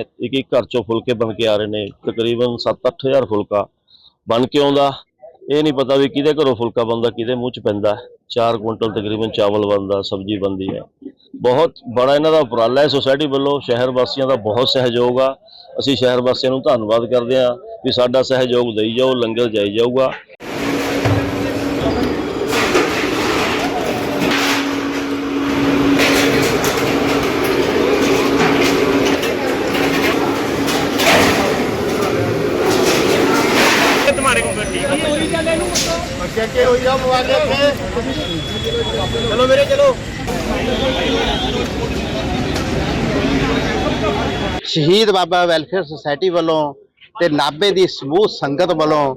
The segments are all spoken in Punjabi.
ਇੱਕ ਇੱਕ ਘਰ ਚੋਂ ਫੁਲਕੇ ਬਣ ਕੇ ਆ ਰਹੇ ਨੇ, ਤਕਰੀਬਨ 7-8000 ਫੁਲਕਾ ਬਣ ਕੇ ਆਉਂਦਾ। ਇਹ ਨਹੀਂ ਪਤਾ ਵੀ ਕਿਹਦੇ ਘਰੋਂ ਫੁਲਕਾ ਬਣਦਾ, ਕਿਹਦੇ ਮੂੰਹ 'ਚ ਪੈਂਦਾ। 4 ਕੁਇੰਟਲ ਤਕਰੀਬਨ ਚਾਵਲ ਬਣਦਾ, ਸਬਜ਼ੀ ਬਣਦੀ ਹੈ। ਬਹੁਤ ਬੜਾ ਇਹਨਾਂ ਦਾ ਉਪਰਾਲਾ ਹੈ ਸੁਸਾਇਟੀ ਵੱਲੋਂ, ਸ਼ਹਿਰ ਵਾਸੀਆਂ ਦਾ ਬਹੁਤ ਸਹਿਯੋਗ ਆ। ਅਸੀਂ ਸ਼ਹਿਰ ਵਾਸੀਆਂ ਨੂੰ ਧੰਨਵਾਦ ਕਰਦੇ ਹਾਂ ਵੀ ਸਾਡਾ ਸਹਿਯੋਗ ਦੇਈ ਜਾਓ, ਲੰਗਰ ਜਾਈ ਜਾਊਗਾ। ਅੱਗੇ ਹੋਈ ਜਾ ਮੋਬਾਈਲ ਇੱਥੇ ਚਲੋ ਵੀਰੇ ਚਲੋ ਸ਼ਹੀਦ ਬਾਬਾ ਵੈਲਫੇਅਰ ਸੁਸਾਇਟੀ ਵੱਲੋਂ ਤੇ ਨਾਭੇ ਦੀ ਸਮੂਹ ਸੰਗਤ ਵੱਲੋਂ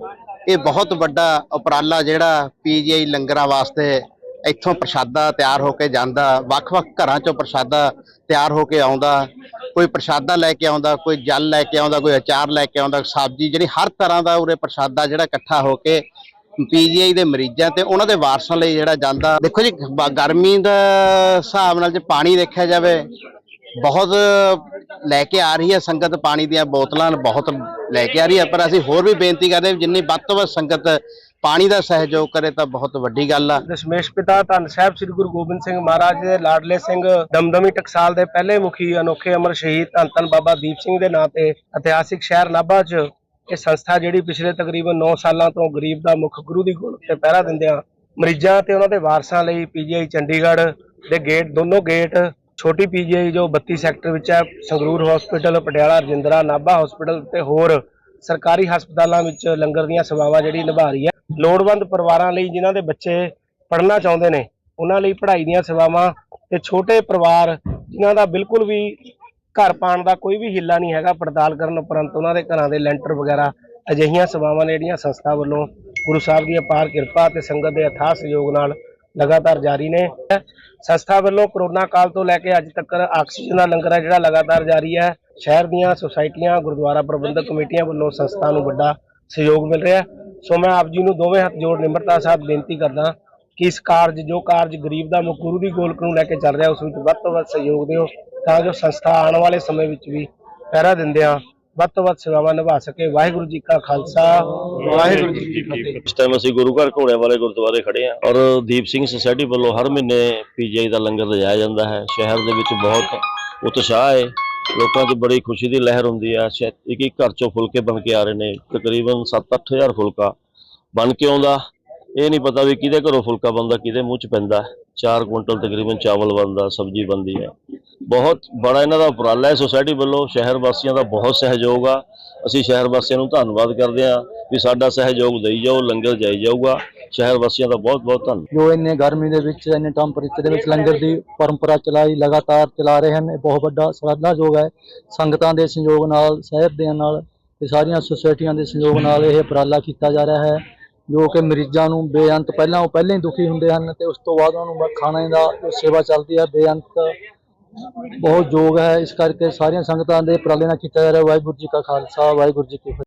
ਇਹ ਬਹੁਤ ਵੱਡਾ ਉਪਰਾਲਾ ਜਿਹੜਾ ਪੀਜੀਆਈ ਲੰਗਰਾਂ ਵਾਸਤੇ ਇੱਥੋਂ ਪ੍ਰਸ਼ਾਦਾ ਤਿਆਰ ਹੋ ਕੇ ਜਾਂਦਾ ਵੱਖ-ਵੱਖ ਘਰਾਂ ਚੋਂ ਪ੍ਰਸ਼ਾਦਾ ਤਿਆਰ ਹੋ ਕੇ ਆਉਂਦਾ ਕੋਈ ਪ੍ਰਸ਼ਾਦਾ ਲੈ ਕੇ ਆਉਂਦਾ ਕੋਈ ਜਲ ਲੈ ਕੇ ਆਉਂਦਾ ਕੋਈ ਅਚਾਰ ਲੈ ਕੇ ਆਉਂਦਾ ਸਬਜ਼ੀ ਜਿਹੜੀ ਹਰ ਤਰ੍ਹਾਂ ਦਾ ਉਰੇ ਪ੍ਰਸ਼ਾਦਾ ਜਿਹੜਾ ਇਕੱਠਾ ਹੋ ਕੇ ਪੀਜੀਆਈ ਦੇ ਮਰੀਜ਼ਾਂ ਤੇ ਉਹਨਾਂ ਦੇ ਵਾਰਸਾਂ ਲਈ ਜਿਹੜਾ ਜਾਂਦਾ, ਦੇਖੋ ਜੀ ਗਰਮੀ ਦਾ ਹਿਸਾਬ ਨਾਲ ਜੇ ਪਾਣੀ ਦੇਖਿਆ ਜਾਵੇ, ਬਹੁਤ ਲੈ ਕੇ ਆ ਰਹੀ ਹੈ ਸੰਗਤ ਪਾਣੀ ਦੀਆਂ ਬੋਤਲਾਂ, ਬਹੁਤ ਲੈ ਕੇ ਆ ਰਹੀ ਹੈ, ਪਰ ਅਸੀਂ ਹੋਰ ਵੀ ਬੇਨਤੀ ਕਰਦੇ ਹਾਂ ਵੀ ਜਿੰਨੀ ਵੱਧ ਤੋਂ ਵੱਧ ਸੰਗਤ ਪਾਣੀ ਦਾ ਸਹਿਯੋਗ ਕਰੇ ਤਾਂ ਬਹੁਤ ਵੱਡੀ ਗੱਲ ਆ। ਦਸ਼ਮੇਸ਼ ਪਿਤਾ ਧੰਨ ਸਾਹਿਬ ਸ੍ਰੀ ਗੁਰੂ ਗੋਬਿੰਦ ਸਿੰਘ ਮਹਾਰਾਜ ਦੇ, ਲਾਡਲੇ ਸਿੰਘ ਦਮਦਮੀ ਟਕਸਾਲ ਦੇ ਪਹਿਲੇ ਮੁਖੀ ਅਨੋਖੇ ਅਮਰ ਸ਼ਹੀਦ ਧੰਨ ਧੰਨ ਬਾਬਾ ਦੀਪ ਸਿੰਘ ਦੇ ਨਾਂ ਤੇ ਇਤਿਹਾਸਿਕ ਸ਼ਹਿਰ ਨਾਭਾ 'ਚ ਇਹ ਸੰਸਥਾ ਜਿਹੜੀ ਪਿਛਲੇ ਤਕਰੀਬਨ 9 ਸਾਲਾਂ ਤੋਂ ਗਰੀਬ ਦਾ ਮੁੱਖ ਗੁਰੂ ਦੀ ਗੁਣ ਤੇ ਪਹਿਰਾ ਦਿੰਦਿਆਂ ਮਰੀਜ਼ਾਂ ਤੇ ਉਹਨਾਂ ਦੇ ਵਾਰਸਾਂ ਲਈ ਪੀਜੀਆਈ ਚੰਡੀਗੜ੍ਹ ਦੇ ਗੇਟ, ਦੋਨੋਂ ਗੇਟ, ਛੋਟੀ ਪੀਜੀਆਈ ਜੋ 32 ਸੈਕਟਰ ਵਿੱਚ ਹੈ, ਸੰਗਰੂਰ ਹਸਪੀਟਲ ਪਟਿਆਲਾ, ਰਜਿੰਦਰਾ, ਨਾਭਾ ਹਸਪੀਟਲ ਤੇ ਹੋਰ ਸਰਕਾਰੀ ਹਸਪਤਾਲਾਂ ਵਿੱਚ ਲੰਗਰ ਦੀਆਂ ਸੇਵਾਵਾਂ ਜਿਹੜੀ ਨਿਭਾ ਰਹੀ ਹੈ। ਲੋੜਵੰਦ ਪਰਿਵਾਰਾਂ ਲਈ ਜਿਨ੍ਹਾਂ ਦੇ ਬੱਚੇ ਪੜ੍ਹਨਾ ਚਾਹੁੰਦੇ ਨੇ, ਉਹਨਾਂ ਲਈ ਪੜ੍ਹਾਈ ਦੀਆਂ ਸੇਵਾਵਾਂ ਤੇ ਛੋਟੇ ਪਰਿਵਾਰ ਜਿਨ੍ਹਾਂ ਦਾ ਬਿਲਕੁਲ ਵੀ ਘਰ ਪਾਣ ਦਾ ਕੋਈ ਵੀ ਹਿੱਲਾ ਨਹੀਂ ਹੈਗਾ ਪੜਤਾਲ ਕਰਨ ਉਪਰੰਤ ਉਹਨਾਂ ਦੇ ਘਰਾਂ ਦੇ ਲੈਂਟਰ ਵਗੈਰਾ ਅਜਿਹੀਆਂ ਸੇਵਾਵਾਂ ਨੇ ਜਿਹੜੀਆਂ ਸੰਸਥਾ ਵੱਲੋਂ ਗੁਰੂ ਸਾਹਿਬ ਦੀ ਅਪਾਰ ਕਿਰਪਾ ਤੇ ਸੰਗਤ ਦੇ ਅਥਾਹ ਸਹਿਯੋਗ ਨਾਲ ਲਗਾਤਾਰ ਜਾਰੀ ਨੇ। ਸੰਸਥਾ ਵੱਲੋਂ ਕਰੋਨਾ ਕਾਲ ਤੋਂ ਲੈ ਕੇ ਅੱਜ ਤੱਕ ਆਕਸੀਜਨ ਦਾ ਲੰਗਰ ਹੈ ਜਿਹੜਾ ਲਗਾਤਾਰ ਜਾਰੀ ਹੈ। ਸ਼ਹਿਰ ਦੀਆਂ ਸੁਸਾਇਟੀਆਂ, ਗੁਰਦੁਆਰਾ ਪ੍ਰਬੰਧਕ ਕਮੇਟੀਆਂ ਵੱਲੋਂ ਸੰਸਥਾ ਨੂੰ ਵੱਡਾ ਸਹਿਯੋਗ ਮਿਲ ਰਿਹਾ ਸੋ ਮੈਂ ਆਪ ਜੀ ਨੂੰ ਦੋਵੇਂ ਹੱਥ ਜੋੜ ਨਿਮਰਤਾ ਸਾਹਿਬ ਬੇਨਤੀ ਕਰਦਾ ਕਿ ਇਸ ਕਾਰਜ, ਜੋ ਕਾਰਜ ਗਰੀਬ ਦਾ ਮੁੱਖ ਗੁਰੂ ਦੀ ਗੋਲਕ ਨੂੰ ਲੈ ਕੇ ਚੱਲ ਰਿਹਾ, ਉਸ ਵਿੱਚ ਵੱਧ ਤੋਂ ਵੱਧ ਸਹਿਯੋਗ ਦਿਓ। ਤਾਂ ਜੋ ਸੰਸਥਾ ਆਉਣ ਵਾਲੇ ਸਮੇਂ ਵਿੱਚ ਵੀ ਪਹਿਰਾ ਦਿੰਦਿਆਂ ਵੱਧ ਤੋਂ ਵੱਧ ਸੇਵਾਵਾਂ ਨਿਭਾ ਸਕੇ। ਵਾਹਿਗੁਰੂ ਜੀ ਕਾ ਖਾਲਸਾ। ਵਾਹਿਗੁਰੂ ਜੀ ਕੀ ਫਤਿਹ। ਇਸ ਟਾਈਮ ਅਸੀਂ ਗੁਰੂ ਘਰ ਘੋੜਿਆਂ ਵਾਲੇ ਗੁਰਦੁਆਰੇ ਖੜੇ ਹਾਂ ਔਰ ਦੀਪ ਸਿੰਘ ਸੁਸਾਇਟੀ ਵੱਲੋਂ ਹਰ ਮਹੀਨੇ ਪੀਜੀਆਈ ਦਾ ਲੰਗਰ ਲਜਾਇਆ ਜਾਂਦਾ ਹੈ। ਸ਼ਹਿਰ ਦੇ ਵਿੱਚ ਬਹੁਤ ਉਤਸ਼ਾਹ ਹੈ। ਲੋਕਾਂ 'ਚ ਬੜੀ ਖੁਸ਼ੀ ਦੀ ਲਹਿਰ ਹੁੰਦੀ ਹੈ ਇੱਕ ਇੱਕ ਘਰ ਚੋਂ ਫੁਲਕੇ ਬਣ ਕੇ ਆ ਰਹੇ ਨੇ। ਤਕਰੀਬਨ 7-8000 ਫੁਲਕਾ ਬਣ ਕੇ ਆਉਂਦਾ। ਇਹ ਨਹੀਂ ਪਤਾ ਵੀ ਕਿਹਦੇ ਘਰੋਂ ਫੁਲਕਾ ਬਣਦਾ, ਕਿਹਦੇ ਮੂੰਹ 'ਚ ਪੈਂਦਾ 4 ਕੁਇੰਟਲ ਤਕਰੀਬਨ ਚਾਵਲ ਬਣਦਾ, ਸਬਜ਼ੀ ਬਣਦੀ ਹੈ। ਬਹੁਤ ਬੜਾ ਇਹਨਾਂ ਦਾ ਉਪਰਾਲਾ ਹੈ ਸੁਸਾਇਟੀ ਵੱਲੋਂ, ਸ਼ਹਿਰ ਵਾਸੀਆਂ ਦਾ ਬਹੁਤ ਸਹਿਯੋਗ ਆ। ਅਸੀਂ ਸ਼ਹਿਰ ਵਾਸੀਆਂ ਨੂੰ ਧੰਨਵਾਦ ਕਰਦੇ ਹਾਂ ਵੀ ਸਾਡਾ ਸਹਿਯੋਗ ਦੇਈ ਜਾਓ, ਲੰਗਰ ਜਾਈ ਜਾਊਗਾ। ਸ਼ਹਿਰ ਵਾਸੀਆਂ ਦਾ ਬਹੁਤ ਬਹੁਤ ਧੰਨਵਾਦ। ਜੋ ਇੰਨੇ ਗਰਮੀ ਦੇ ਵਿੱਚ, ਇੰਨੇ ਟੈਂਪਰੇਚਰ ਦੇ ਵਿੱਚ ਲੰਗਰ ਦੀ ਪਰੰਪਰਾ ਚਲਾਈ, ਲਗਾਤਾਰ ਚਲਾ ਰਹੇ ਹਨ, ਇਹ ਬਹੁਤ ਵੱਡਾ ਸ਼ਲਾਘਾਯੋਗ ਹੈ। ਸੰਗਤਾਂ ਦੇ ਸਹਿਯੋਗ ਨਾਲ, ਸ਼ਹਿਰ ਦੇ ਨਾਲ ਤੇ ਸਾਰੀਆਂ ਸੁਸਾਇਟੀਆਂ ਦੇ ਸਹਿਯੋਗ ਨਾਲ ਇਹ ਉਪਰਾਲਾ ਕੀਤਾ ਜਾ ਰਿਹਾ ਹੈ। ਜੋ ਕਿ ਮਰੀਜ਼ਾਂ ਨੂੰ ਬੇਅੰਤ ਪਹਿਲਾਂ ਉਹ ਪਹਿਲਾਂ ਹੀ ਦੁਖੀ ਹੁੰਦੇ ਹਨ ਤੇ ਉਸ ਤੋਂ ਬਾਅਦ ਉਹਨਾਂ ਨੂੰ ਖਾਣੇ ਦਾ ਜੋ ਸੇਵਾ ਚੱਲਦੀ ਹੈ, ਬੇਅੰਤ ਬਹੁਤ ਯੋਗ ਹੈ। ਇਸ ਕਰਕੇ ਸਾਰੀਆਂ ਸੰਗਤਾਂ ਦੇ ਉਪਰਾਲੇ ਨਾਲ ਕੀਤਾ ਜਾ ਰਿਹਾ। ਵਾਹਿਗੁਰੂ ਜੀ ਕਾ ਖਾਲਸਾ, ਵਾਹਿਗੁਰੂ ਜੀ ਕੀ ਫਤਿਹ।